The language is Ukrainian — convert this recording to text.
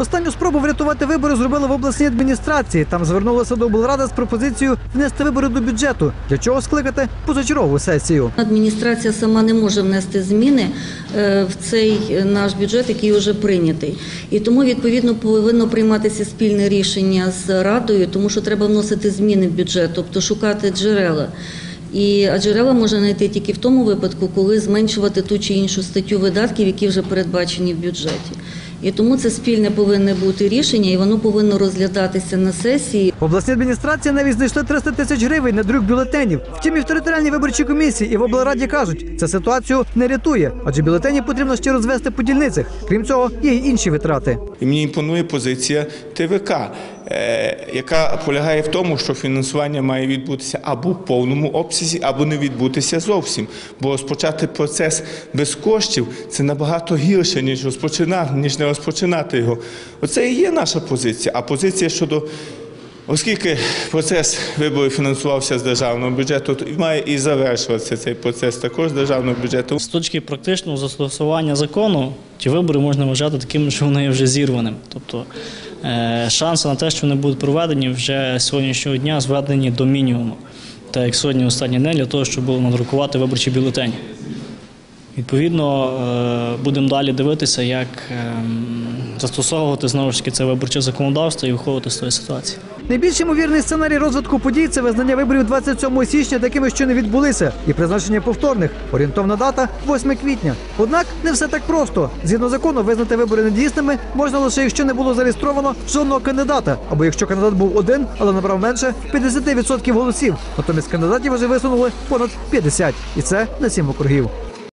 Останню спробу врятувати вибори зробили в обласній адміністрації. Там звернулися до облради з пропозицією внести вибори до бюджету, для чого скликати позачергову сесію. Адміністрація сама не може внести зміни е, в цей наш бюджет, який вже прийнятий. І тому відповідно повинно прийматися спільне рішення з радою, тому що треба вносити зміни в бюджет, тобто шукати джерела. І а джерела можна знайти тільки в тому випадку, коли зменшувати ту чи іншу статтю видатків, які вже передбачені в бюджеті. І тому це спільне повинне бути рішення, і воно повинно розглядатися на сесії. В обласній адміністрації навіть знайшли 300 тисяч гривень на друк бюлетенів. Втім, і в територіальній виборчій комісії і в облраді кажуть, це ситуацію не рятує, адже бюлетені потрібно ще розвести по дільницях. Крім цього, є й інші витрати. І мені імпонує позиція ТВК, яка полягає в тому, що фінансування має відбутися або в повному обсязі, або не відбутися зовсім. Бо розпочати процес без коштів це набагато гірше, ніж розпочинати, ніж не розпочинати його. Оце і є наша позиція. А позиція щодо. Оскільки процес виборів фінансувався з державного бюджету, то має і завершуватися цей процес також з державного бюджету. З точки практичного застосування закону, ті вибори можна вважати такими, що вони є вже зірваним. Тобто е, шанси на те, що вони будуть проведені вже сьогоднішнього дня зведені до мінімуму. Так як сьогодні останній день для того, щоб було надрукувати виборчі бюлетені. Відповідно, е, будемо далі дивитися, як ем, застосовувати знову ж таки це виборче законодавство і виходити з тої ситуації. Найбільш ймовірний сценарій розвитку подій це визнання виборів 27 січня такими, що не відбулися, і призначення повторних. Орієнтовна дата 8 квітня. Однак не все так просто. Згідно закону, визнати вибори недійсними можна лише якщо не було зареєстровано жодного кандидата, або якщо кандидат був один, але набрав менше 50% голосів. Натомість кандидатів вже висунули понад 50. і це на сім округів.